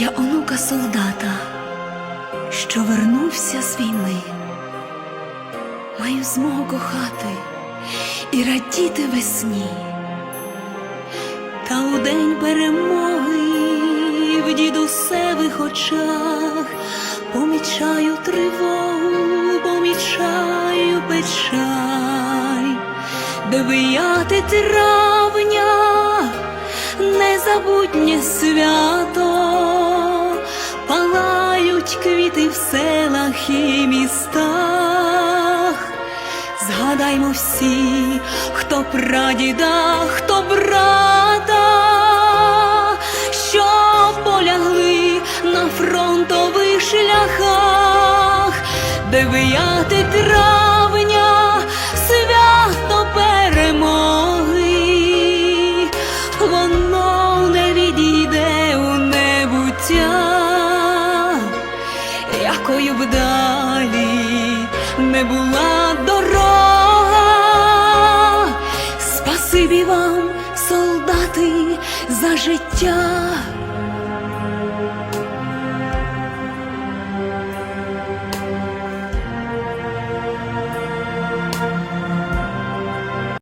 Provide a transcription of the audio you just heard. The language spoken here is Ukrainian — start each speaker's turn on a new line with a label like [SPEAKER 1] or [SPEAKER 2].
[SPEAKER 1] Я онука солдата, що вернувся з війни. Маю змогу кохати і радіти весні. Та у день перемоги в дідусевих очах помічаю тривогу, помічаю печаль, дев'яте травня, незабутнє свято, квіти в селах і містах. Згадаймо всі, хто прадіда, хто брата, що полягли на фронтових шляхах, де вияти травня, якою б далі не була дорога, спасибі вам, солдати, за життя